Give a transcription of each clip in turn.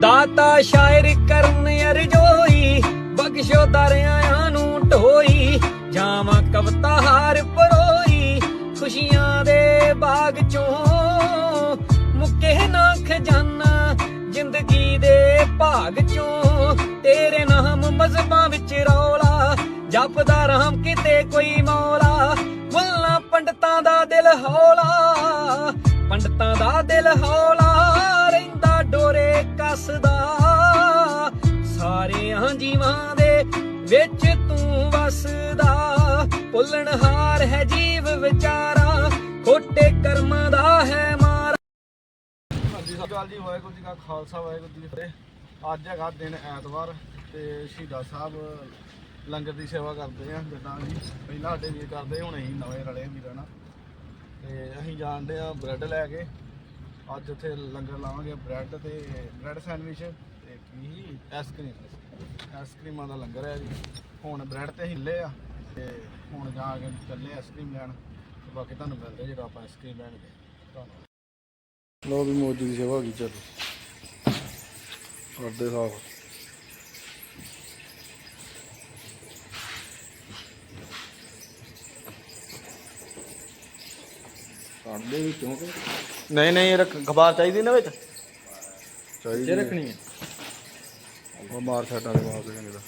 ਦਾਤਾ ਸ਼ਾਇਰ ਕਰਨ ਅਰਜੋਈ ਬਖਸ਼ੋ ਦਰਿਆਆਂ ਨੂੰ ਢੋਈ, ਜਾਵਾਂ ਕਵਤਾ ਹਾਰ ਪਰੋਈ, ਖੁਸ਼ੀਆਂ ਦੇ ਬਾਗ ਚੋਂ ਮੁੱਕੇ ਨਾ ਖਜ਼ਾਨਾ ਜ਼ਿੰਦਗੀ ਦੇ ਭਾਗ ਚੋਂ ਤੇਰੇ ਨਾਮ ਮਜ਼ਬਾਂ ਵਿੱਚ ਰੌਲਾ, ਜਪਦਾ ਰਾਮ ਕਿਤੇ ਕੋਈ ਮੌਲਾ, ਮੁੱਲਾ ਪੰਡਤਾਂ ਦਾ ਦਿਲ ਹੌਲਾ, ਪੰਡਤਾਂ ਦਾ ਦਿਲ ਹੌਲਾ। ਵਿੱਚ ਤੂੰ ਵਸਦਾ ਭੁੱਲਣਹਾਰ ਹੈ ਜੀਵ ਵਿਚਾਰਾ, ਖੋਟੇ ਕਰਮਾਂ ਦਾ ਹੈ ਮਾਰਾ। ਹਾਂਜੀ ਸਤਿ ਜੀ, ਵਾਹਿਗੁਰੂ ਜੀ ਕਾ ਖਾਲਸਾ, ਵਾਹਿਗੁਰੂ ਜੀ ਕੀ ਫਤਿਹ। ਅੱਜ ਹੈਗਾ ਦਿਨ ਐਤਵਾਰ ਤੇ ਸ਼ਹੀਦਾਂ ਸਾਹਿਬ ਲੰਗਰ ਦੀ ਸੇਵਾ ਕਰਦੇ ਆ, ਜਿੱਦਾਂ ਜੀ ਪਹਿਲਾਂ ਸਾਡੇ ਵੀਰ ਕਰਦੇ ਹੁਣ ਅਸੀਂ ਨਵੇਂ ਰਲੇ ਵੀਰਾਂ ਨਾਲ। ਤੇ ਅਸੀਂ ਜਾਣਦੇ ਆ ਬ੍ਰੈਡ ਲੈ ਕੇ, ਅੱਜ ਉੱਥੇ ਲੰਗਰ ਲਾਵਾਂਗੇ ਬ੍ਰੈਡ ਤੇ ਬ੍ਰੈਡ ਸੈਂਡਵਿਚ ਤੇ ਕੀ ਆਈਸਕ੍ਰੀਮ ਆਈਸਕ੍ਰੀਮਾਂ ਦਾ ਲੰਗਰ ਹੈ ਜੀ। ਹੁਣ ਬ੍ਰੈਡ ਤੇ ਹਿੱਲੇ ਆ ਤੇ ਹੁਣ ਜਾ ਕੇ ਚੱਲੇ ਆਈਸਕ੍ਰੀਮ ਲੈਣ। ਤੇ ਬਾਕੀ ਤੁਹਾਨੂੰ ਮਿਲਦੇ ਜਦੋਂ ਆਪਾਂ ਆਈਸਕ੍ਰੀਮ ਲੈਣ ਗਏ। ਲੋ ਵੀ ਮੋਦੀ ਦੀ ਸੇਵਾ ਕੀ ਚੱਲ। ਕਰਦੇ ਸਾਹਿਬ ਕਰਦੇ ਵੀ ਕਿਉਂ ਨਹੀਂ ਨਹੀਂ ਇਹ ਰੱਖ ਅਖਬਾਰ ਚਾਹੀਦੀ ਨਾ ਵਿੱਚ? ਚਾਹੀਦੀ ਰੱਖਣੀ ਹੈ? ਉਹ ਮਾਰ ਛੱਡਾਂ ਦੇ ਮਾਰ ਦੇ ਦਾ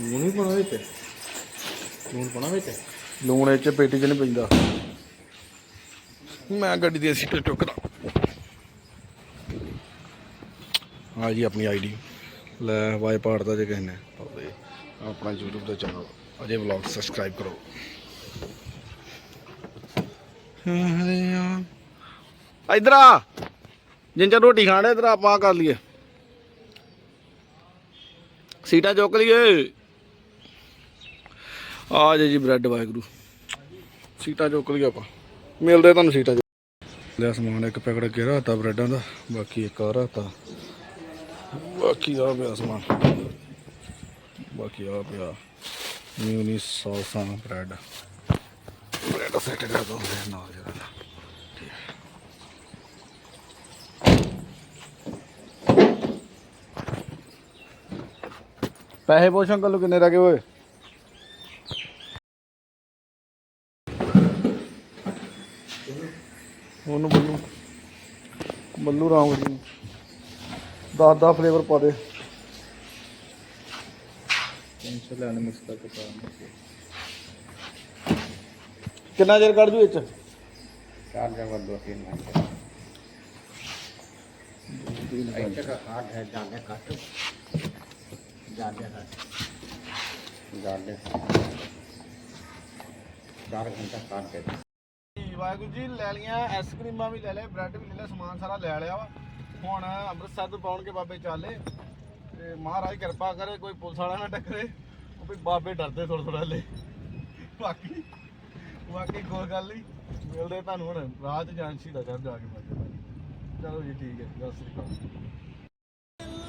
ਲੂਣ ਵੀ ਪਾਉਣਾ ਵਿੱਚ? ਲੂਣ ਪਾਉਣਾ ਵਿੱਚ? ਲੂਣ ਇਹ ਚ ਪੇਟੀ ਚ ਨਹੀਂ ਪੈਂਦਾ। ਮੈਂ ਗੱਡੀ ਦੀ ਸੀਟ ਚੁੱਕਦਾ। ਆ ਜੀ ਆਪਣੀ ਆਈਡੀ ਲੈ ਵਾਈ ਪਾੜਦਾ ਜੇ ਕਿਸੇ ਨੇ। ਆਪਣਾ YouTube ਦਾ ਚੈਨਲ ਅਜੇ ਵਲੌਗ ਸਬਸਕ੍ਰਾਈਬ ਕਰੋ। ਇਧਰ ਆ। ਜਿੰਚਾ ਰੋਟੀ ਖਾਣੇ ਇਧਰ ਆਪਾਂ ਕਰ ਲਈਏ। ਸੀਟਾਂ ਚੁੱਕ ਲਈਏ। ਆ ਜੇ ਜੀ ਬ੍ਰੈਡ, ਵਾਹਿਗੁਰੂ। ਸੀਟਾਂ ਚੁੱਕ ਲਈਏ ਆਪਾਂ। ਮਿਲਦੇ ਤੁਹਾਨੂੰ ਸੀਟਾਂ ਲਿਆ ਸਮਾਨ, ਇੱਕ ਪੈਕਟ ਅੱਗੇ ਰਾਤਾ ਬ੍ਰੈਡਾਂ ਦਾ, ਬਾਕੀ ਇੱਕ ਆ ਰਾਤਾ ਬਾਕੀ ਆ ਪਿਆ ਸਮਾਨ। ਬਾਕੀ ਆ ਪਿਆ। ਮਿਊਨੀ ਸੌਸਾਂ ਬ੍ਰੈਡ। ਬ੍ਰੈਡ ਸੈੱਟ ਕਰ ਦੋ, ਨਾਲ ਜਰਾ ਠੀਕ। ਪੈਸੇ ਪੁੱਛ ਅੰਕਲ ਕਿੰਨੇ ਰਹਿ ਗਏ ਉਹਨੂੰ ਬੱਲੂ। ਬੱਲੂ ਰਾਮ ਜੀ। 10 10 ਫਲੇਵਰ ਪਾ ਦੇ। ਟੈਨਸ਼ਨ ਲੈਣ ਮਿਕਸ ਕਰਕੇ ਪਾ ਕਿੰਨਾ ਚਿਰ ਕੱਢ ਜੂ ਇਹ ਚ? 4 ਜਾਂ 2 3 ਘੰਟੇ ਇੱਥੇ ਦਾ ਹਾਰਡ ਹੈ ਜਾਣੇ ਕੱਟ ਵਾਹਿਗੁਰੂ ਜੀ ਲੈ ਲੀਆਂ ਆਈਸਕ੍ਰੀਮਾਂ ਵੀ ਲੈ ਲਏ ਬ੍ਰੈਡ ਵੀ ਲੈ ਲਿਆ ਸਮਾਨ ਸਾਰਾ ਲੈ ਲਿਆ ਵਾ। ਹੁਣ ਅੰਮ੍ਰਿਤਸਰ ਤੋਂ ਪਾਉਣਗੇ ਬਾਬੇ ਚਾਲੇ। ਤੇ ਮਹਾਰਾਜ ਕਿਰਪਾ ਕਰੇ ਕੋਈ ਪੁਲਿਸ ਵਾਲਾ ਨਾ ਟੱਕਰੇ। ਉਹ ਵੀ ਬਾਬੇ ਡਰਦੇ ਥੋੜਾ ਥੋੜਾ ਲੈ ਬਾਕੀ ਬਾਕੀ ਕੋਈ ਗੱਲ ਨਹੀਂ ਮਿਲਦੇ ਤੁਹਾਨੂੰ ਹੁਣ ਜਾਣ ਸ਼ਹੀਦਾਂ ਸਾਹਿਬ ਜਾ ਕੇ ਬਾਬੇ ਚਲੋ ਜੀ ਠੀਕ ਹੈ ਸਤਿ ਸ੍ਰੀ ਅਕਾਲ।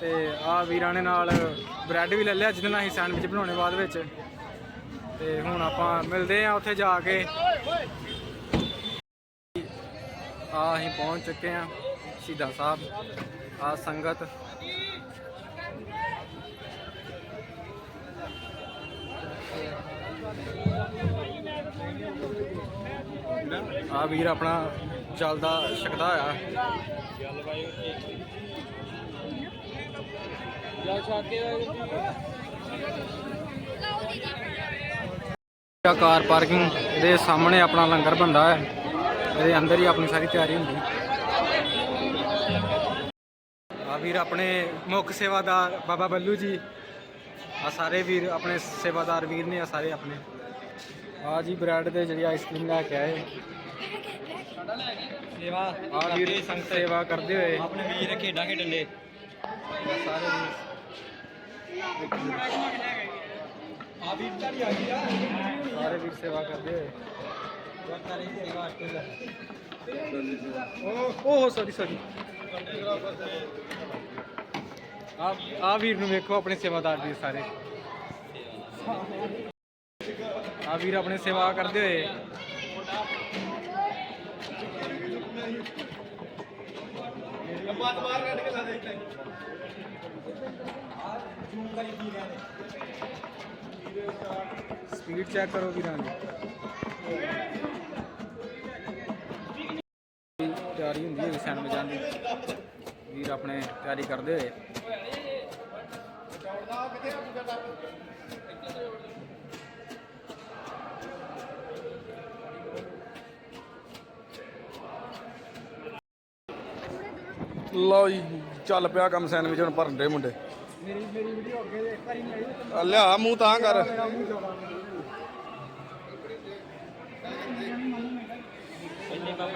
ਤੇ ਆ ਵੀਰਾਂ ਨੇ ਨਾਲ ਬ੍ਰੈਡ ਵੀ ਲੈ ਲਿਆ, ਜਿਹਦੇ ਨਾਲ ਅਸੀਂ ਸੈਂਡਵਿਚ ਬਣਾਉਣੇ ਬਾਅਦ ਵਿੱਚ। ਤੇ ਹੁਣ ਆਪਾਂ ਮਿਲਦੇ ਆ ਉੱਥੇ ਜਾ ਕੇ। ਆ ਅਸੀਂ ਪਹੁੰਚ ਚੁੱਕੇ ਆ ਸ਼ਹੀਦਾਂ ਸਾਹਿਬ, ਆ ਸੰਗਤ। ਆ ਵੀਰ ਆਪਣਾ ਚੱਲਦਾ, ਛਕਦਾ ਆ ਆ ਕਾਰ ਪਾਰਕਿੰਗ ਦੇ ਸਾਹਮਣੇ ਆਪਣਾ ਲੰਗਰ ਬੰਦਾ ਹੈ। ਇਹਦੇ ਅੰਦਰ ਹੀ ਆਪਣੀ ਸਾਰੀ ਤਿਆਰੀ ਹੁੰਦੀ ਆ ਵੀਰ ਆਪਣੇ ਮੁੱਖ ਸੇਵਾਦਾਰ ਬਾਬਾ ਬੱਲੂ ਜੀ। ਆ ਸਾਰੇ ਵੀਰ ਆਪਣੇ ਸੇਵਾਦਾਰ ਵੀਰ ਨੇ ਆ ਸਾਰੇ ਆਪਣੇ। ਆ ਜੀ ਬ੍ਰੈਡ ਤੇ ਜਿਹੜੀ ਆਈਸਕ੍ਰੀਮ ਲੈ ਕੇ ਆਏ। ਸੇਵਾ ਆ ਵੀਰ ਸੰਗਤ ਸੇਵਾ ਕਰਦੇ ਹੋਏ। ਆਪਣੇ ਵੀਰ ਖੇਡਾਂ ਖੇਡਣ ਦੇ। ਸਾਰੇ ਆ ਵੀਰ ਢਾੜੀ ਆ ਗਈ ਸਾਰੇ ਵੀਰ ਸੇਵਾ ਕਰਦੇ ਹੋਏ। ਓਹ ਓਹ ਸੌਰੀ ਸੌਰੀ ਆ ਆ ਵੀਰ ਨੂੰ ਵੇਖੋ, ਆਪਣੇ ਸੇਵਾਦਾਰ ਵੀਰ ਸਾਰੇ। ਆ ਵੀਰ ਆਪਣੇ ਸੇਵਾ ਕਰਦੇ ਹੋਏ। ਸਪੀਡ ਚੈੱਕ ਕਰੋ ਵੀਰਾਂ ਦੀ। ਤਿਆਰੀ ਹੁੰਦੀ ਹੈ ਸੈਨ ਵਜਾਉਣ ਦੀ। ਵੀਰ ਆਪਣੇ ਤਿਆਰੀ ਕਰਦੇ ਹੋਏ। ਲਓ ਜੀ, ਚੱਲ ਪਿਆ ਕੰਮ ਸੈਂਡਵਿਚ, ਹੁਣ ਭਰਨ ਦੇ ਮੁੰਡੇ। ਮੇਰੀ ਮੇਰੀ ਵੀਡੀਓ ਅੱਗੇ ਦੇ ਇੱਕ ਵਾਰੀ ਨਹੀਂ ਆਈ ਆ ਲਿਆ ਮੂੰਹ ਤਾਂ ਕਰ।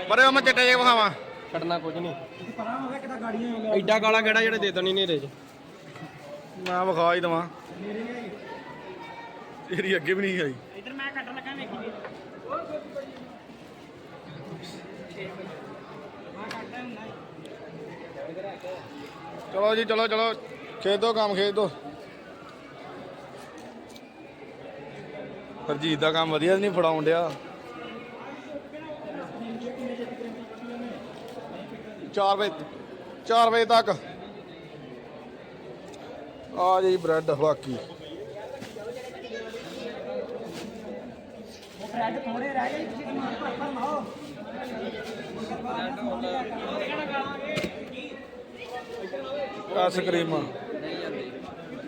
ਪਰੇ ਮੈਂ ਚਿੱਟੇ ਜੇ ਵਿਖਾਵਾਂ। ਛੱਡਣਾ ਕੁਝ ਨਹੀਂ। ਪਰਾਂ ਹੋਵੇ ਕਿਤਾ ਗਾੜੀਆਂ ਹੋ ਐਡਾ ਕਾਲਾ ਕਿਹੜਾ ਜਿਹੜੇ ਦੇ ਦੇਣੀ ਨੇਰੇ 'ਚ। ਮੈਂ ਵਿਖਾ ਹੀ ਦਵਾਂ। ਤੇਰੀ ਅੱਗੇ ਵੀ ਨਹੀਂ ਆਈ। ਇਧਰ ਮੈਂ ਕੱਟਣ ਲੱਗਾ ਵੇਖੀ ਚਲੋ ਜੀ ਚਲੋ ਚਲੋ। ਖੇਡ ਦੋ ਕੰਮ ਖੇਡ। ਦੋ ਹਰਜੀਤ ਦਾ ਕੰਮ ਵਧੀਆ ਨਹੀਂ ਫੜਾਉਣ ਡਿਆ। 4 ਵਜੇ 4 ਵਜੇ ਤੱਕ। ਆ ਜੀ ਬ੍ਰੈਡ ਬਾਕੀ ਬ੍ਰੈਡ ਥੋੜੇ ਰਹਿ ਗਏ ਤੁਸੀਂ ਸਮਾਨ ਭਰ ਭਰ ਆਈਸਕ੍ਰੀਮ।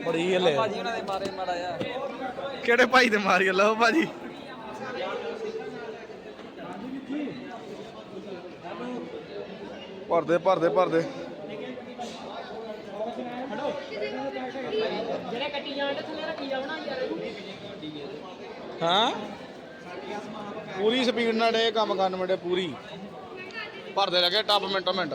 ਬੜੀ ਹਲੇ ਭਾਜੀ ਉਹਨਾਂ ਦੇ ਮਾਰੇ ਮਾੜਾ ਆ ਕਿਹੜੇ ਭਾਈ ਦੇ ਮਾਰੀ ਲਓ ਭਾਜੀ। ਭਰਦੇ ਭਰਦੇ ਭਰਦੇ। ਜਿਹੜੇ ਕੱਟੀ ਜਾਣ ਦੇ ਥੱਲੇ ਰੱਖੀ ਜਾਵਣਾ ਯਾਰ। ਹਾਂ? ਪੂਰੀ ਸਪੀਡ ਨਾਲ ਡੇ ਕੰਮ ਕਰਨ ਮੁੰਡੇ ਪੂਰੀ। ਭਰਦੇ ਲੱਗੇ ਟੱਪ ਮਿੰਟੋ ਮਿੰਟ।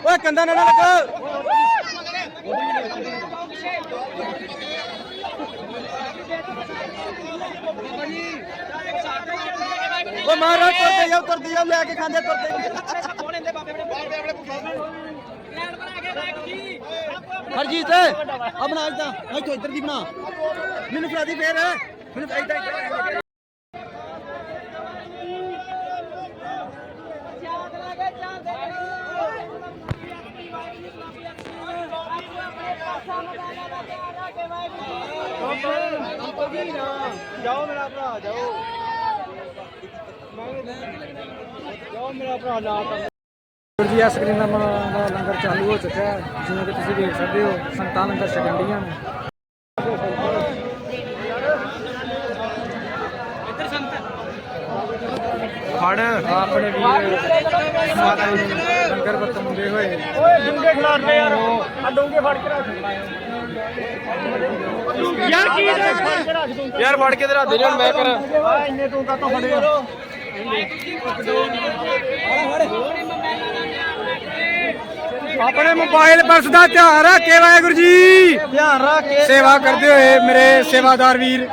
ਓਏ ਕੰਦਾ ਨਾ ਲੱਗ ਓ ਮਾਰਾ ਤੁਰਦੇ ਜਾਓ ਤੁਰਦੇ ਜਾਓ ਲੈ ਕੇ ਖਾਂਦੇ ਤੁਰਦੇ ਹਰਜੀਤ ਆਪਣਾ ਇਦਾਂ ਇੱਥੋਂ ਇੱਧਰ ਦੀ ਬਣਾ ਮੈਨੂੰ ਫੜਾ ਦੀ ਫੇਰ ਮੈਨੂੰ ਇਦਾਂ ਕੇ ਜਾਓ ਮੇਰਾ ਭਰਾ ਜਾਓ ਜਾਓ ਮੇਰਾ ਭਰਾ ਨਾ ਜੀ ਸਕਰੀਨ ਦਾ ਲੰਗਰ ਚਾਲੂ ਹੋ ਚੁੱਕਾ ਹੈ। ਜਿਵੇਂ ਕਿ ਤੁਸੀਂ ਦੇਖ ਸਕਦੇ ਹੋ ਸੰਤਾਂ ਲੰਗਰ ਛਕਣ ਡੀਆਂ ਨੇ। ਫੜ ਆਪਣੇ ਵੀਰ ਮਾਤਾ ਜੀ ਨੂੰ ਲੰਗਰ ਵਰਤਾਉਂਦੇ ਹੋਏ। ਓਏ ਡੂੰਗੇ ਖਿਲਾਰਦੇ ਯਾਰ। ਆ ਡੂੰਗੇ ਫੜ ਕੇ ਰੱਖ। ਯਾਰ ਕੀ ਫੜ ਕੇ ਰੱਖ ਦੂੰ ਯਾਰ ਫੜ ਕੇ ਤੇ ਰੱਖ ਦੇ ਹੁਣ ਮੈਂ ਕਰਾਂ। ਆ ਇੰਨੇ ਤੂੰ ਕਾਤੋਂ ਫੜੇ ਆਪਣੇ ਮੋਬਾਈਲ ਪਰਸ ਦਾ ਧਿਆਨ ਰੱਖੇ ਵਾਹਿਗੁਰੂ ਜੀ। ਧਿਆਨ ਰੱਖ। ਕੇ ਸੇਵਾ ਕਰਦੇ ਹੋਏ ਮੇਰੇ ਸੇਵਾਦਾਰ ਵੀਰ।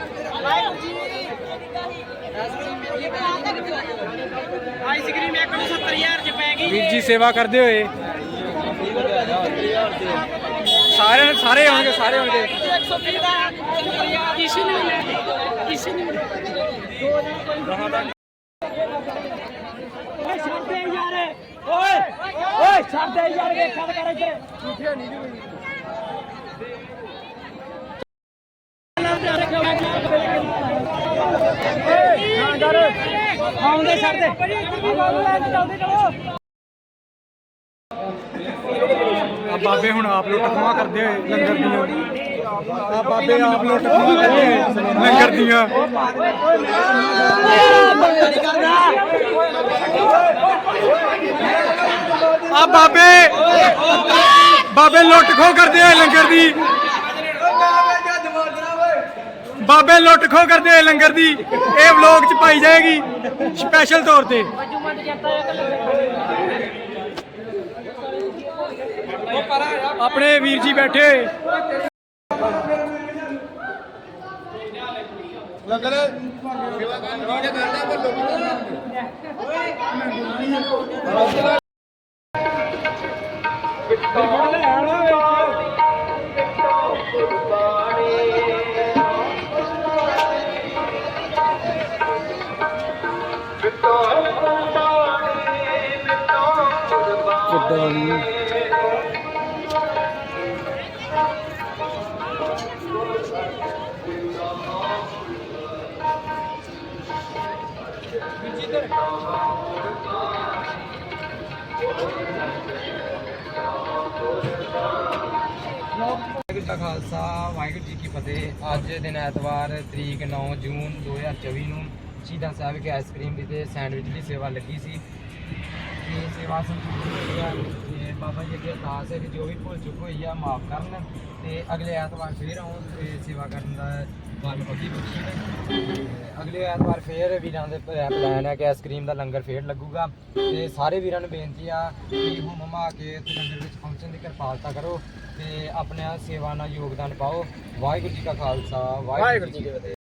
ਆਈਸਕ੍ਰੀਮ 170000 ਚ ਪੈ ਗਈ ਵੀਰ ਜੀ ਸੇਵਾ ਕਰਦੇ ਹੋਏ। ਸਾਰੇ ਸਾਰੇ ਆਉਣਗੇ ਸਾਰੇ ਆਉਣਗੇ। 120 ਦਾ ਕਿਸੇ ਨੇ ਕਿਸੇ ਨੇ ਛੱਡ ਦੇ ਯਾਰ ਓਏ ਓਏ ਛੱਡ ਦੇ ਯਾਰ ਵੇਖਾ ਕਰ ਇੱਧਰ ਆਉਂਦੇ ਛੱਡ ਦੇ ਜਲਦੀ ਚਲੋ ਆ ਬਾਬੇ ਹੁਣ ਆਪ ਲੁੱਟ ਖਵਾ ਕਰਦੇ ਹੋਏ ਲੰਗਰ ਦੀਆਂ ਆ ਬਾਬੇ ਆਪ ਲੁੱਟ ਖਵਾ ਕਰਦੇ ਹੋਏ ਲੰਗਰ ਦੀਆਂ ਆ ਬਾਬੇ। ਬਾਬੇ ਲੁੱਟ ਖੋ ਕਰਦੇ ਹੋਏ ਲੰਗਰ ਦੀ। ਬਾਬੇ ਲੁੱਟ ਖੋ ਕਰਦੇ ਹੋਏ ਲੰਗਰ ਦੀ। ਇਹ ਵਲੌਗ ਚ ਪਾਈ ਜਾਏਗੀ ਸਪੈਸ਼ਲ ਤੌਰ ਤੇ। ਆਪਣੇ ਵੀਰ ਜੀ ਬੈਠੇ। ਹੋਏ ਲੰਗਰ ਸੇਵਾ ਕਰਨ ਵੀਰ ਕਰਦਾ ਪਰ ਲੋਕ Tamam. ਵਾਹਿਗੁਰੂ ਜੀ ਕਾ ਖਾਲਸਾ, ਵਾਹਿਗੁਰੂ ਜੀ ਕੀ ਫਤਿਹ। ਅੱਜ ਦਿਨ ਐਤਵਾਰ, ਤਰੀਕ 9 ਜੂਨ 2024 ਨੂੰ ਸ਼ਹੀਦਾਂ ਸਾਹਿਬ ਕੇ ਆਈਸਕ੍ਰੀਮ ਦੀ ਤੇ ਸੈਂਡਵਿਚ ਦੀ ਸੇਵਾ ਲੱਗੀ ਸੀ। ਤੇ ਸੇਵਾ ਸੰਪੂਰਨ ਹੋਈ ਆ ਤੇ ਬਾਬਾ ਜੀ ਅੱਗੇ ਅਰਦਾਸ ਹੈ ਕਿ ਜੋ ਵੀ ਭੁੱਲ ਚੁੱਕ ਹੋਈ ਆ, ਮਾਫ ਕਰਨ ਤੇ ਅਗਲੇ ਐਤਵਾਰ ਫੇਰ ਆਉਣ ਤੇ ਸੇਵਾ ਕਰਨ ਦਾ ਅਗਲੇ ਐਤਵਾਰ ਫੇਰ ਵੀਰਾਂ ਦੇ ਪਲਾਨ ਹੈ ਕਿ ਆਈਸਕ੍ਰੀਮ ਦਾ ਲੰਗਰ ਫੇਰ ਲੱਗੂਗਾ। ਤੇ ਸਾਰੇ ਵੀਰਾਂ ਨੂੰ ਬੇਨਤੀ ਆ ਕਿ ਹੁਮ ਹਮਾ ਕੇ ਇੱਥੇ ਲੰਗਰ ਵਿੱਚ ਪਹੁੰਚਣ ਦੀ ਕਿਰਪਾਲਤਾ ਕਰੋ ਤੇ ਆਪਣੇ ਸੇਵਾ ਨਾਲ ਯੋਗਦਾਨ ਪਾਓ। ਵਾਹਿਗੁਰੂ ਜੀ ਕਾ ਖਾਲਸਾ ਵਾਹਿਗੁਰੂ ਜੀ ਕੀ ਫਤਿਹ।